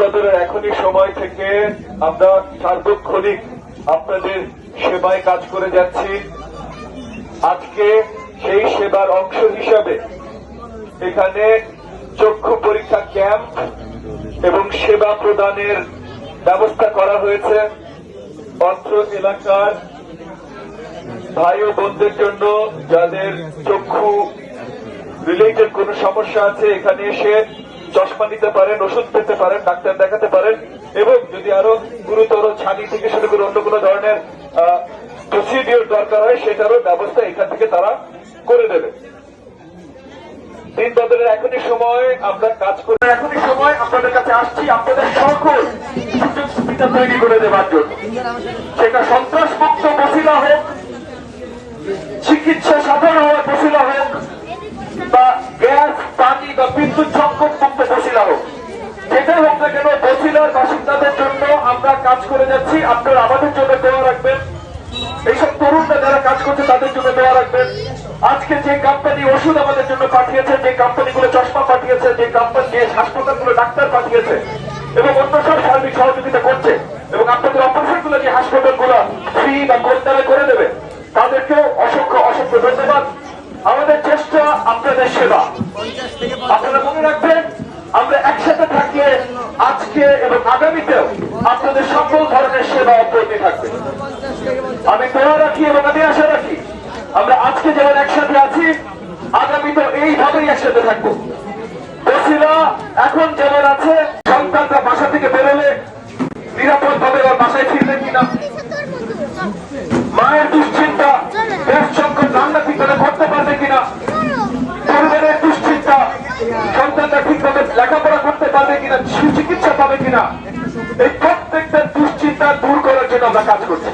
বদলের এখনই সময় থেকে আমরা সার্বক্ষণিক আপনাদের সেবায় কাজ করে যাচ্ছি। আজকে সেই সেবার অংশ হিসাবে এখানে চক্ষু পরীক্ষা ক্যাম্প এবং সেবা প্রদানের ব্যবস্থা করা হয়েছে। অত্র এলাকার ভাই ও বোনদের জন্য যাদের চক্ষু রিলেটেড কোনো সমস্যা আছে এখানে এসে চশমা নিতে পারেন, ওষুধ পেতে পারেন, ডাক্তার দেখাতে পারেন, এবং যদি আরও গুরুতর ছানি থেকে শুরু করে অন্য কোনো ধরনের প্রসিডিওর দরকার হয়, সেটারও ব্যবস্থা এখান থেকে তারা করে দেবে। দিন বদলের এখনই সময়, আমরা কাজ এখনই সময়, আপনাদের কাছে আসছি, আপনাদের সকল সুযোগ সুবিধা তৈরি করে দেওয়ার জন্য। সেটা সন্ত্রাস মুক্ত বসিলা হোক, চিকিৎসা সাধারণ বসিলা হোক বা গ্যাস পানি বা বিদ্যুৎ সংকট মুক্ত বসিলা। হোক যেটাই হোক না কেন বসিলার বাসিন্দাদের জন্য আমরা কাজ করে যাচ্ছি, আপনারা আমাদের জন্য দেওয়া রাখবেন। এইসব তরুণরা যারা কাজ করছে, তাদের জন্য দেওয়া রাখবেন। আজকে যে কোম্পানি ওষুধ আমাদের জন্য পাঠিয়েছে, যে কোম্পানিগুলো চশমা পাঠিয়েছে, যে কোম্পানি যে হাসপাতালগুলো ডাক্তার পাঠিয়েছে, এবং অন্য সব সার্বিক সহযোগিতা করছে, এবং আপনাদের অপারেশনগুলো যে হাসপাতালগুলো ফ্রি বা কোনতালে করে দেবে, তাদেরকেও অসংখ্য অসংখ্য ধন্যবাদ। আমাদের চেষ্টা, আপনাদের সেবা। আপনারা মনে রাখবেন, আমরা একসাথে থাকিয়ে আজকে এবং আগামীতেও আপনাদের সকল ধরনের সেবা অব্যাহত থাকবে। আমি দোয়া রাখি এবং আমি আশা রাখি আমরা আজকে যেমন একসাথে আছি আগামীতে এইভাবেই একসাথে থাকব। এখন যেমন আছে, সন্তানরা বাসা থেকে বেরোলে পারবে কিনা সুচিকিৎসা পাবে কিনা এই প্রত্যেকটা দুশ্চিন্তা দূর করার জন্য আমরা কাজ করছি।